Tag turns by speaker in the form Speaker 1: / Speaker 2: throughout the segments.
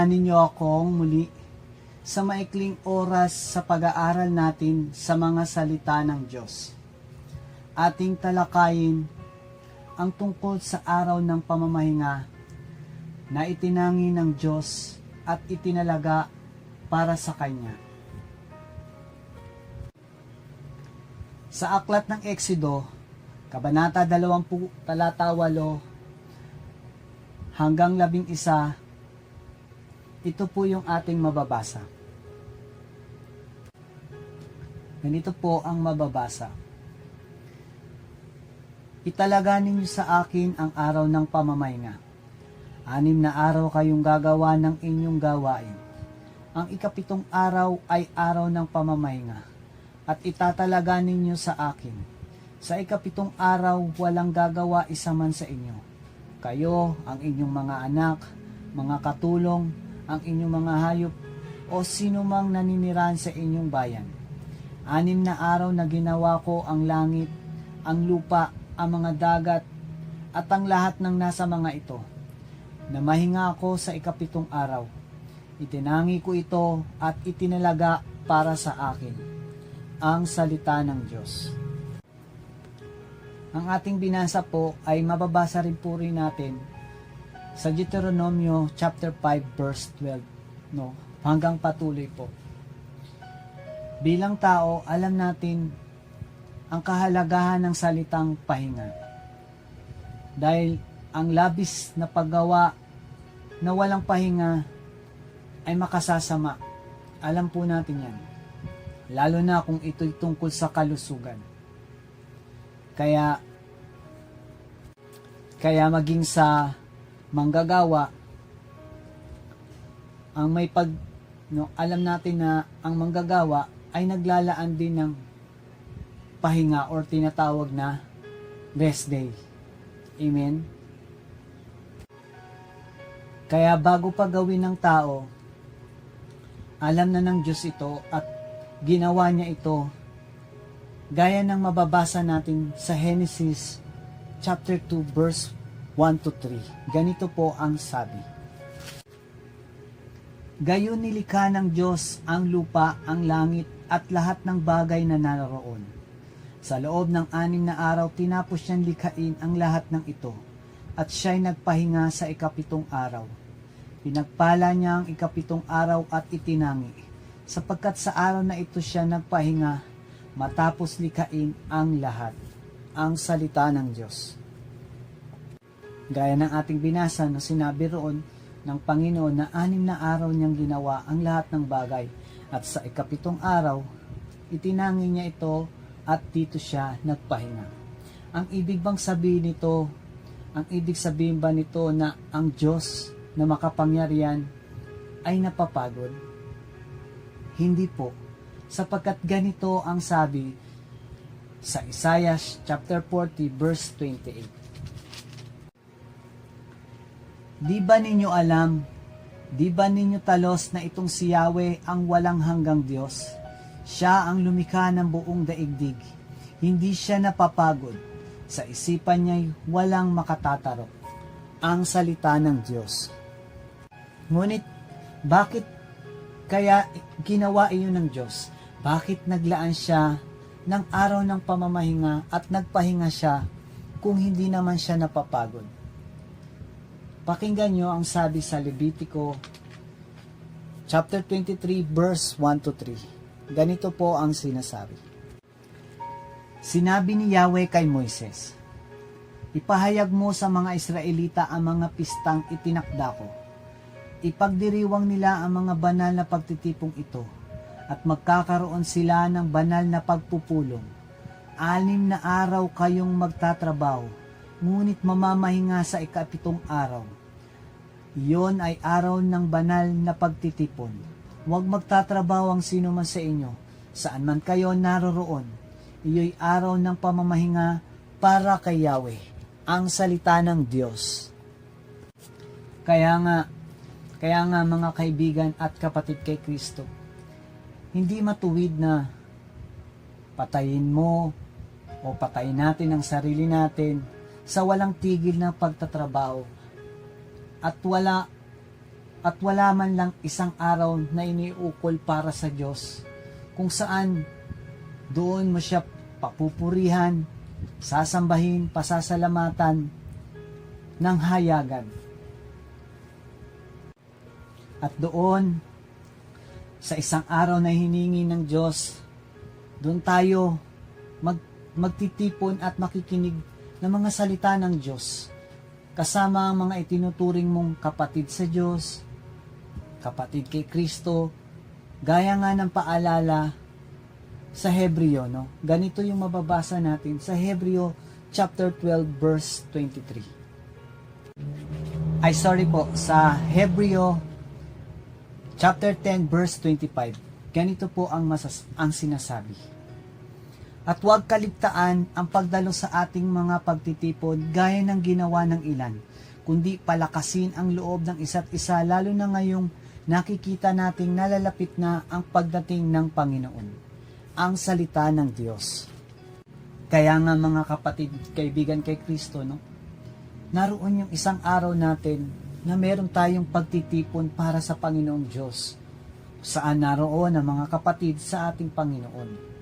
Speaker 1: Samahan ninyo akong muli sa maikling oras sa pag-aaral natin sa mga salita ng Diyos. Ating talakayin ang tungkol sa araw ng pamamahinga na itinangi ng Diyos at itinalaga para sa Kanya. Sa aklat ng Exodo, Kabanata 20, talata 8 hanggang 11, ito po yung ating mababasa. Ganito po ang mababasa. Italaga ninyo sa akin ang araw ng pamamahinga. Anim na araw kayong gagawa ng inyong gawain. Ang ikapitong araw ay araw ng pamamahinga. At itatalaga ninyo sa akin. Sa ikapitong araw walang gagawa isa man sa inyo. Kayo, ang inyong mga anak, mga katulong, ang inyong mga hayop, o sino mang naninirahan sa inyong bayan. Anim na araw na ginawa ko ang langit, ang lupa, ang mga dagat, at ang lahat ng nasa mga ito. Namahinga ako sa ikapitong araw. Itinangi ko ito at itinalaga para sa akin. Ang salita ng Diyos. Ang ating binasa po ay mababasa rin po rin natin sa Deuteronomio chapter 5 verse 12 no hanggang patuloy po. Bilang tao, alam natin ang kahalagahan ng salitang pahinga. Dahil ang labis na paggawa na walang pahinga ay makasasama. Alam po natin yan. Lalo na kung ito'y tungkol sa kalusugan. Kaya kaya maging sa manggagawa ang may pag no, alam natin na ang manggagawa ay naglalaan din ng pahinga or tinatawag na rest day. Amen. Kaya bago pa gawin ng tao, alam na ng Diyos ito at ginawa niya ito gaya ng mababasa natin sa Genesis chapter 2 verse 1 to 3. Ganito po ang sabi. Gayon nilikha ng Diyos ang lupa, ang langit at lahat ng bagay na naroon. Sa loob ng anim na araw, tinapos niyang likhain ang lahat ng ito at siya'y nagpahinga sa ikapitong araw. Pinagpala niya ang ikapitong araw at itinangi, sapagkat sa araw na ito siya nagpahinga matapos likhain ang lahat. Ang salita ng Diyos. Gaya ng ating binasa na sinabi roon ng Panginoon na anim na araw niyang ginawa ang lahat ng bagay at sa ikapitong araw, itinangi niya ito at dito siya nagpahinga. Ang ibig bang sabihin nito, ang ibig sabihin ba nito na ang Diyos na makapangyarihan ay napapagod? Hindi po, sapagkat ganito ang sabi sa Isaiah chapter 40 verse 28. Di ba ninyo alam, di ba ninyo talos na itong si Yahweh ang walang hanggang Diyos? Siya ang lumikha ng buong daigdig. Hindi siya napapagod. Sa isipan niya'y walang makatatarok. Ang salita ng Diyos. Ngunit, bakit kaya ginawa iyon ng Diyos? Bakit naglaan siya ng araw ng pamamahinga at nagpahinga siya kung hindi naman siya napapagod? Pakinggan nyo ang sabi sa Levitico chapter 23 verse 1 to 3. Ganito po ang sinasabi. Sinabi ni Yahweh kay Moises, Ipahayag mo sa mga Israelita ang mga pistang itinakda ko. Ipagdiriwang nila ang mga banal na pagtitipong ito at magkakaroon sila ng banal na pagpupulong. Anim na araw kayong magtatrabaho, ngunit mamamahinga sa ikapitong araw. Iyon ay araw ng banal na pagtitipon. Huwag magtatrabaho ang sino man sa inyo, saan man kayo naroroon. Iyo'y araw ng pamamahinga para kay Yahweh, ang salita ng Diyos. Kaya nga, kaya nga mga kaibigan at kapatid kay Kristo, hindi matuwid na patayin mo o patayin natin ang sarili natin sa walang tigil na pagtatrabaho at wala at wala man lang isang araw na iniukol para sa Diyos kung saan doon mo siya papupurihan, sasambahin, pasasalamatan ng hayagan. At doon, sa isang araw na hiningi ng Diyos, doon tayo mag, magtitipon at makikinig ng mga salita ng Diyos. Kasama ang mga itinuturing mong kapatid sa Diyos, kapatid kay Kristo, gaya nga ng paalala sa Hebreo, no? Ganito yung mababasa natin sa Hebreo chapter 12 verse 23. Ay sorry po, sa Hebreo chapter 10 verse 25. Ganito po ang masas ang sinasabi. At huwag kaligtaan ang pagdalo sa ating mga pagtitipon gaya ng ginawa ng ilan, kundi palakasin ang loob ng isa't isa lalo na ngayong nakikita nating nalalapit na ang pagdating ng Panginoon, ang salita ng Diyos. Kaya nga mga kapatid, kaibigan kay Kristo, no? naroon yung isang araw natin na meron tayong pagtitipon para sa Panginoong Diyos. Saan naroon ang mga kapatid sa ating Panginoon.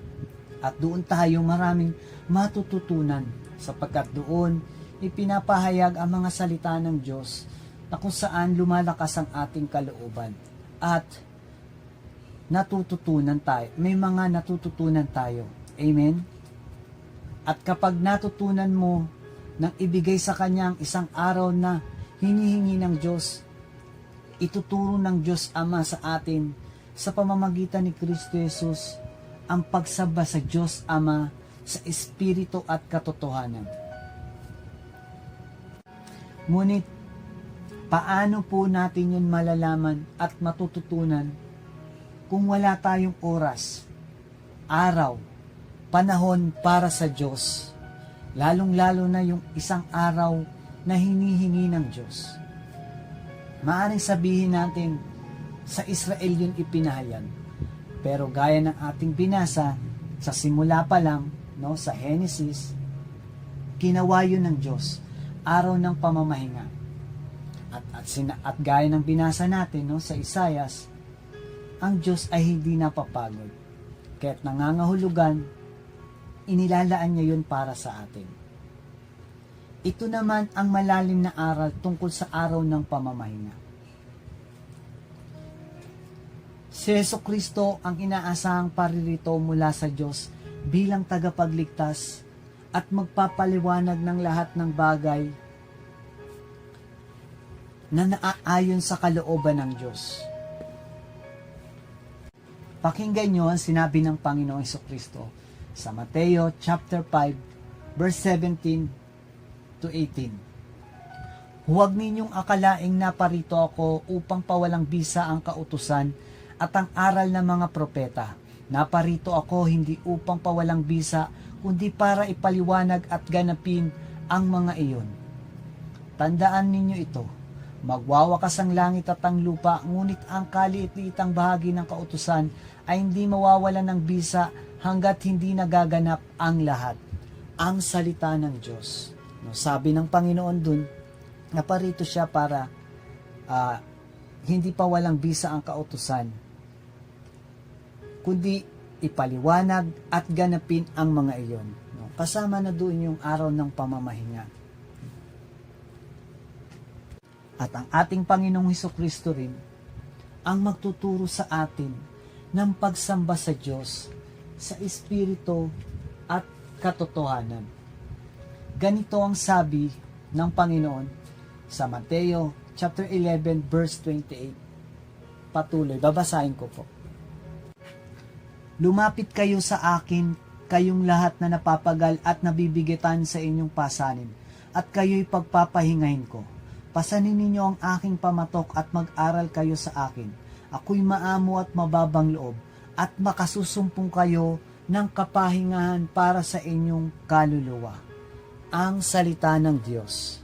Speaker 1: At doon tayo maraming matututunan sapagkat doon ipinapahayag ang mga salita ng Diyos na kung saan lumalakas ang ating kalooban at natututunan tayo. May mga natututunan tayo. Amen? At kapag natutunan mo nang ibigay sa Kanya ang isang araw na hinihingi ng Diyos, ituturo ng Diyos Ama sa atin sa pamamagitan ni Kristo Jesus ang pagsamba sa Diyos Ama sa Espiritu at katotohanan. Ngunit, paano po natin yun malalaman at matututunan kung wala tayong oras, araw, panahon para sa Diyos, lalong-lalo na yung isang araw na hinihingi ng Diyos. Maaring sabihin natin, sa Israel yun ipinahayag. Pero gaya ng ating binasa, sa simula pa lang, no, sa Genesis, ginawa yun ng Diyos, araw ng pamamahinga. At, at, sina, at gaya ng binasa natin no, sa Isayas, ang Diyos ay hindi napapagod. Kaya't nangangahulugan, inilalaan niya yun para sa atin. Ito naman ang malalim na aral tungkol sa araw ng pamamahinga. Si Yeso Kristo ang inaasahang paririto mula sa Diyos bilang tagapagligtas at magpapaliwanag ng lahat ng bagay na naaayon sa kalooban ng Diyos. Pakinggan nyo ang sinabi ng Panginoong Kristo sa Mateo chapter 5 verse 17 to 18. Huwag ninyong akalaing naparito ako upang pawalang bisa ang kautusan at ang aral ng mga propeta. Naparito ako hindi upang pawalang bisa, kundi para ipaliwanag at ganapin ang mga iyon. Tandaan ninyo ito, magwawakas ang langit at ang lupa, ngunit ang kaliit-liitang bahagi ng kautusan ay hindi mawawalan ng bisa hanggat hindi nagaganap ang lahat. Ang salita ng Diyos. No, sabi ng Panginoon dun, na parito siya para uh, hindi pa walang bisa ang kautusan, kundi ipaliwanag at ganapin ang mga iyon. No? Kasama na doon yung araw ng pamamahinga. At ang ating Panginoong Heso Kristo rin ang magtuturo sa atin ng pagsamba sa Diyos sa Espiritu at katotohanan. Ganito ang sabi ng Panginoon sa Mateo chapter 11 verse 28. Patuloy, babasahin ko po. Lumapit kayo sa akin, kayong lahat na napapagal at nabibigitan sa inyong pasanin, at kayo'y pagpapahingahin ko. Pasanin ninyo ang aking pamatok at mag-aral kayo sa akin. Ako'y maamo at mababang loob, at makasusumpong kayo ng kapahingahan para sa inyong kaluluwa. Ang salita ng Diyos.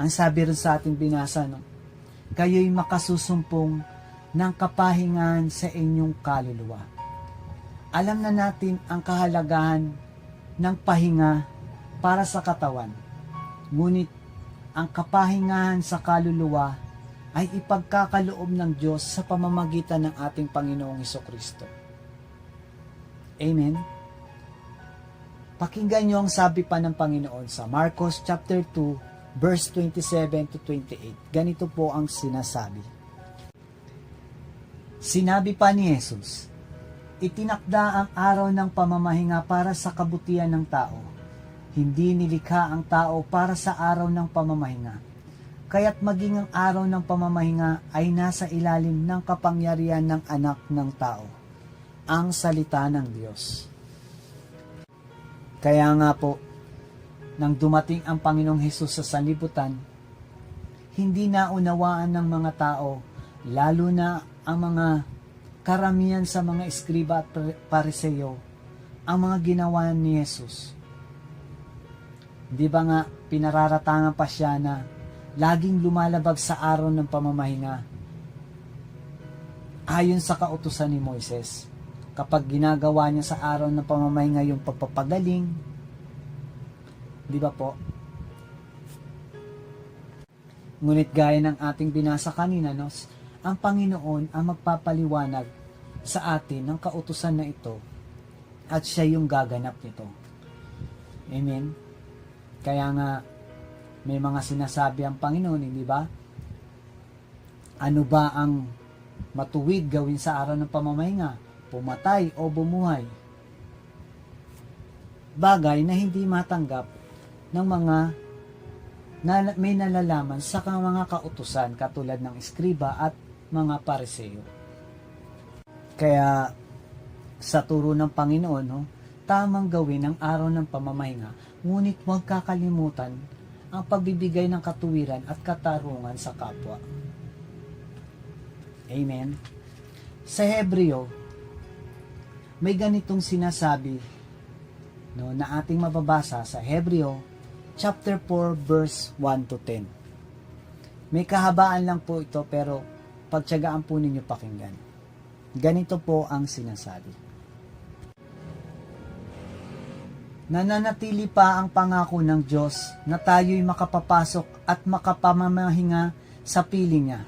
Speaker 1: Ang sabi rin sa ating binasa, no? kayo'y makasusumpong ng kapahingahan sa inyong kaluluwa. Alam na natin ang kahalagahan ng pahinga para sa katawan. Ngunit ang kapahingahan sa kaluluwa ay ipagkakaloob ng Diyos sa pamamagitan ng ating Panginoong Heso Kristo. Amen. Pakinggan niyo ang sabi pa ng Panginoon sa Marcos chapter 2 verse 27 to 28. Ganito po ang sinasabi. Sinabi pa ni Jesus, Itinakda ang araw ng pamamahinga para sa kabutihan ng tao. Hindi nilikha ang tao para sa araw ng pamamahinga. Kaya't maging ang araw ng pamamahinga ay nasa ilalim ng kapangyarihan ng anak ng tao, ang salita ng Diyos. Kaya nga po, nang dumating ang Panginoong Hesus sa sanlibutan, hindi na unawaan ng mga tao, lalo na ang mga karamihan sa mga eskriba at par- pariseyo, ang mga ginawa ni Jesus. Di ba nga, pinararatangan pa siya na laging lumalabag sa araw ng pamamahinga. Ayon sa kautusan ni Moises, kapag ginagawa niya sa araw ng pamamahinga yung pagpapagaling, di ba po? Ngunit gaya ng ating binasa kanina, no, ang Panginoon ang magpapaliwanag sa atin ng kautusan na ito at siya yung gaganap nito. Amen? Kaya nga, may mga sinasabi ang Panginoon, hindi ba? Ano ba ang matuwid gawin sa araw ng pamamahinga? Pumatay o bumuhay? Bagay na hindi matanggap ng mga na may nalalaman sa mga kautusan katulad ng eskriba at mga pariseyo. Kaya sa turo ng Panginoon, no, tamang gawin ang araw ng pamamahinga, ngunit huwag kakalimutan ang pagbibigay ng katuwiran at katarungan sa kapwa. Amen. Sa Hebreo, may ganitong sinasabi no, na ating mababasa sa Hebreo chapter 4 verse 1 to 10. May kahabaan lang po ito pero pagtyagaan po ninyo pakinggan. Ganito po ang sinasabi. Nananatili pa ang pangako ng Diyos na tayo'y makapapasok at makapamamahinga sa piling niya.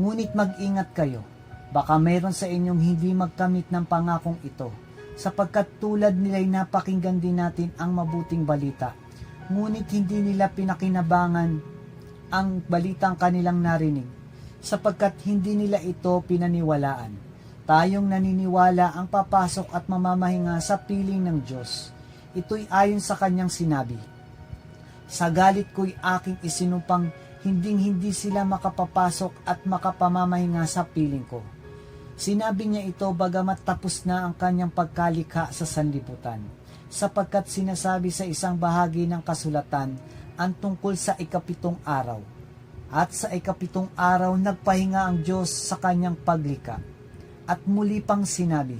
Speaker 1: Ngunit mag-ingat kayo, baka mayroon sa inyong hindi magkamit ng pangakong ito, sapagkat tulad nila'y napakinggan din natin ang mabuting balita, ngunit hindi nila pinakinabangan ang balitang kanilang narinig, sapagkat hindi nila ito pinaniwalaan. Tayong naniniwala ang papasok at mamamahinga sa piling ng Diyos. Ito'y ayon sa kanyang sinabi. Sa galit ko'y aking isinumpang hinding hindi sila makapapasok at makapamamahinga sa piling ko. Sinabi niya ito bagamat tapos na ang kanyang pagkalikha sa sanlibutan, sapagkat sinasabi sa isang bahagi ng kasulatan ang tungkol sa ikapitong araw. At sa ikapitong araw nagpahinga ang Diyos sa kanyang paglikha. At muli pang sinabi,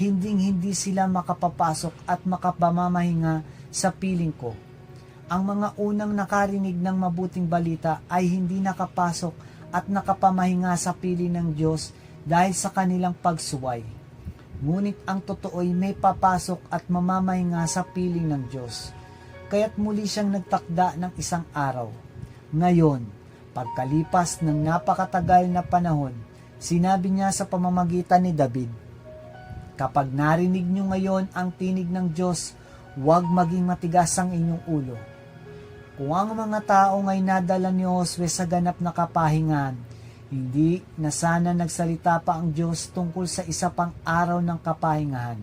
Speaker 1: hinding hindi sila makapapasok at makapamamahinga sa piling ko. Ang mga unang nakarinig ng mabuting balita ay hindi nakapasok at nakapamahinga sa piling ng Diyos dahil sa kanilang pagsuway. Ngunit ang totoo'y may papasok at mamamahinga sa piling ng Diyos. Kaya't muli siyang nagtakda ng isang araw. Ngayon, pagkalipas ng napakatagal na panahon, sinabi niya sa pamamagitan ni David, Kapag narinig nyo ngayon ang tinig ng Diyos, huwag maging matigas ang inyong ulo. Kung ang mga tao ngay nadala ni Josue sa ganap na kapahingan, hindi na sana nagsalita pa ang Diyos tungkol sa isa pang araw ng kapahingahan.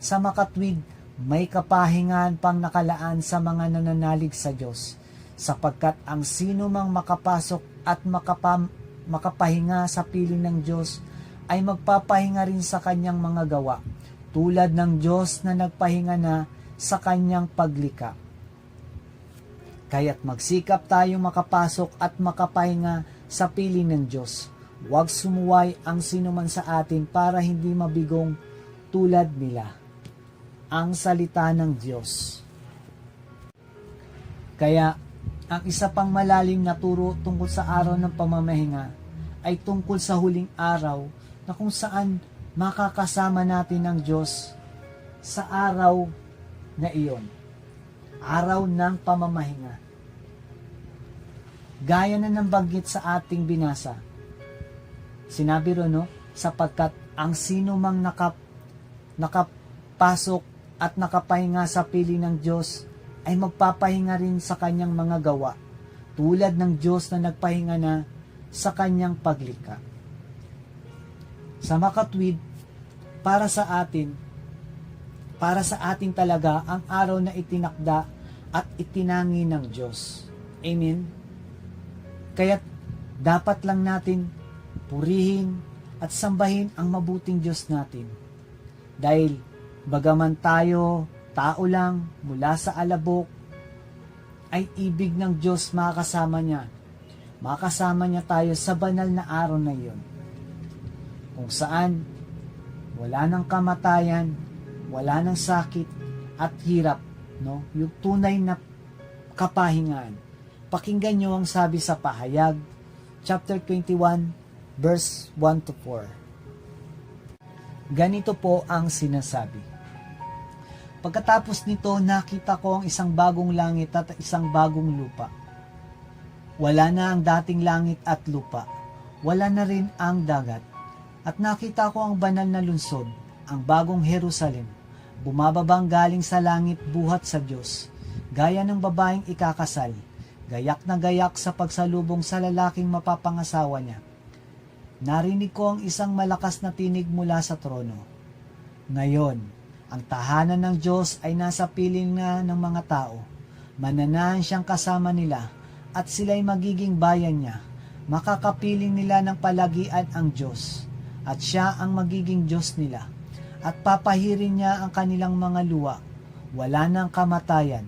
Speaker 1: Sa makatwid, may kapahingahan pang nakalaan sa mga nananalig sa Diyos, sapagkat ang sino mang makapasok at makapam, makapahinga sa piling ng Diyos ay magpapahinga rin sa kanyang mga gawa, tulad ng Diyos na nagpahinga na sa kanyang paglika. Kaya't magsikap tayong makapasok at makapahinga sa piling ng Diyos. Huwag sumuway ang sinuman sa atin para hindi mabigong tulad nila. Ang salita ng Diyos. Kaya, ang isa pang malalim na turo tungkol sa araw ng pamamahinga ay tungkol sa huling araw na kung saan makakasama natin ng Diyos sa araw na iyon. Araw ng pamamahinga. Gaya na ng banggit sa ating binasa. Sinabi ro no, sapagkat ang sino mang nakap, nakapasok at nakapahinga sa pili ng Diyos ay magpapahinga rin sa kanyang mga gawa tulad ng Diyos na nagpahinga na sa kanyang paglikha. Sa makatwid, para sa atin, para sa atin talaga ang araw na itinakda at itinangi ng Diyos. Amen? Kaya dapat lang natin purihin at sambahin ang mabuting Diyos natin. Dahil bagaman tayo, tao lang, mula sa alabok, ay ibig ng Diyos makasama niya. Makasama niya tayo sa banal na araw na iyon. Kung saan wala ng kamatayan, wala ng sakit at hirap, no? Yung tunay na kapahingaan. Pakinggan niyo ang sabi sa pahayag, chapter 21, verse 1 to 4. Ganito po ang sinasabi. Pagkatapos nito, nakita ko ang isang bagong langit at isang bagong lupa. Wala na ang dating langit at lupa. Wala na rin ang dagat. At nakita ko ang banal na lungsod, ang bagong Jerusalem, bumababang galing sa langit buhat sa Diyos, gaya ng babaeng ikakasal, gayak na gayak sa pagsalubong sa lalaking mapapangasawa niya. Narinig ko ang isang malakas na tinig mula sa trono. Ngayon, ang tahanan ng Diyos ay nasa piling na ng mga tao. Mananahan siyang kasama nila at sila'y magiging bayan niya. Makakapiling nila ng palagian ang Diyos at siya ang magiging Diyos nila. At papahirin niya ang kanilang mga luwa. Wala nang kamatayan,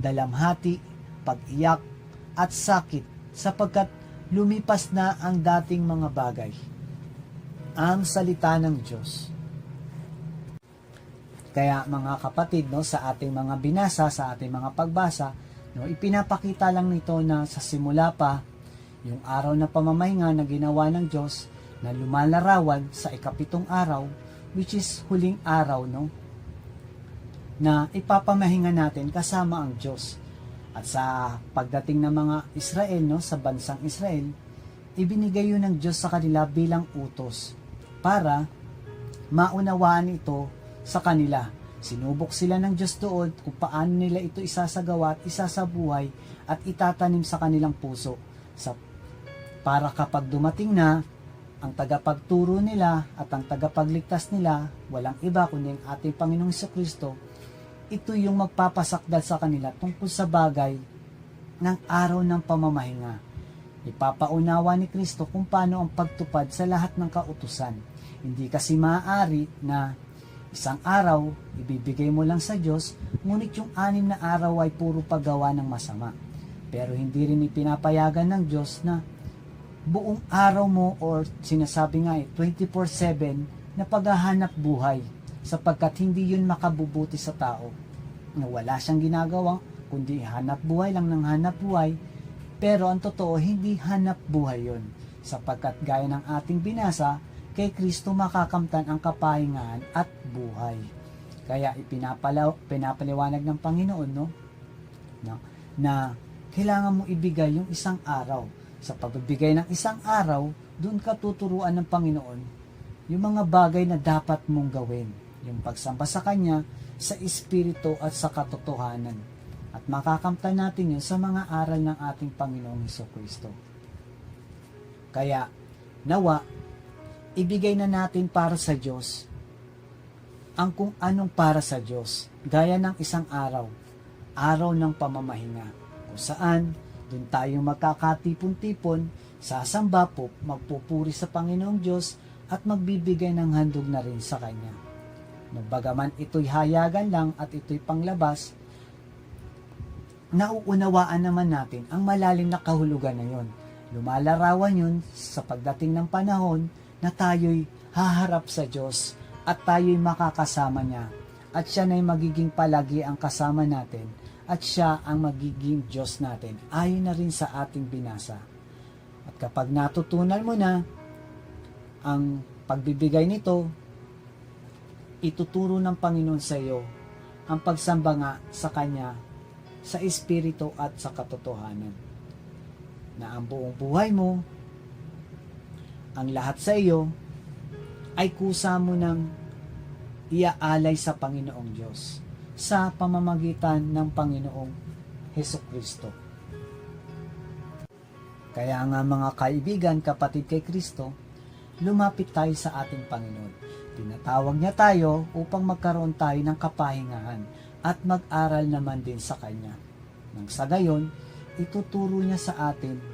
Speaker 1: dalamhati, pag-iyak at sakit sapagkat lumipas na ang dating mga bagay. Ang salita ng Diyos. Kaya mga kapatid, no, sa ating mga binasa, sa ating mga pagbasa, no, ipinapakita lang nito na sa simula pa, yung araw na pamamahinga na ginawa ng Diyos na lumalarawan sa ikapitong araw, which is huling araw, no, na ipapamahinga natin kasama ang Diyos. At sa pagdating ng mga Israel, no, sa bansang Israel, ibinigay yun ng Diyos sa kanila bilang utos para maunawaan ito sa kanila. Sinubok sila ng Diyos doon kung paano nila ito isasagawa at isasabuhay at itatanim sa kanilang puso. Sa, para kapag dumating na, ang tagapagturo nila at ang tagapagligtas nila, walang iba kundi ang ating Panginoong Kristo, ito yung magpapasakdal sa kanila tungkol sa bagay ng araw ng pamamahinga. Ipapaunawa ni Kristo kung paano ang pagtupad sa lahat ng kautusan. Hindi kasi maaari na isang araw, ibibigay mo lang sa Diyos, ngunit yung anim na araw ay puro paggawa ng masama. Pero hindi rin ipinapayagan ng Diyos na buong araw mo or sinasabi nga eh, 24-7 na paghahanap buhay sapagkat hindi yun makabubuti sa tao. Na wala siyang ginagawa, kundi hanap buhay lang ng hanap buhay, pero ang totoo, hindi hanap buhay yon sapagkat gaya ng ating binasa, kay Kristo makakamtan ang kapahingahan at buhay. Kaya ipinapalaw, pinapaliwanag ng Panginoon no? na, na kailangan mo ibigay yung isang araw. Sa pagbibigay ng isang araw, doon ka tuturuan ng Panginoon yung mga bagay na dapat mong gawin. Yung pagsamba sa Kanya, sa Espiritu at sa katotohanan. At makakamtan natin yun sa mga aral ng ating Panginoong Heso Kristo. Kaya, nawa, ibigay na natin para sa Diyos ang kung anong para sa Diyos, gaya ng isang araw, araw ng pamamahinga, kung saan doon tayo magkakatipon-tipon, sasamba po, magpupuri sa Panginoong Diyos at magbibigay ng handog na rin sa Kanya. Nagbagaman ito'y hayagan lang at ito'y panglabas, nauunawaan naman natin ang malalim na kahulugan na yon. Lumalarawan yun sa pagdating ng panahon na tayo'y haharap sa Diyos at tayo'y makakasama niya at siya na'y magiging palagi ang kasama natin at siya ang magiging Diyos natin ayon na rin sa ating binasa. At kapag natutunan mo na ang pagbibigay nito, ituturo ng Panginoon sa iyo ang pagsamba nga sa Kanya sa Espiritu at sa katotohanan. na ang buong buhay mo, ang lahat sa iyo, ay kusa mo ng iaalay sa Panginoong Diyos sa pamamagitan ng Panginoong Heso Kristo. Kaya nga mga kaibigan, kapatid kay Kristo, lumapit tayo sa ating Panginoon. Tinatawag niya tayo upang magkaroon tayo ng kapahingahan at mag-aral naman din sa Kanya. Nang sa gayon, ituturo niya sa atin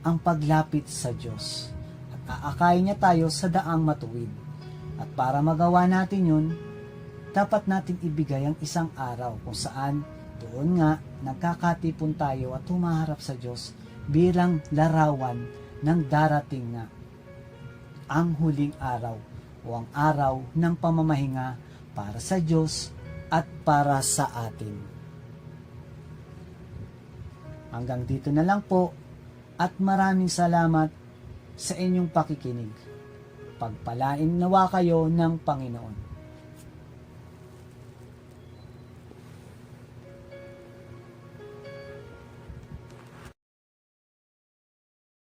Speaker 1: ang paglapit sa Diyos at aakayin niya tayo sa daang matuwid. At para magawa natin yun, dapat natin ibigay ang isang araw kung saan doon nga nagkakatipon tayo at humaharap sa Diyos bilang larawan ng darating nga ang huling araw o ang araw ng pamamahinga para sa Diyos at para sa atin. Hanggang dito na lang po at maraming salamat sa inyong pakikinig. Pagpalain nawa kayo ng Panginoon.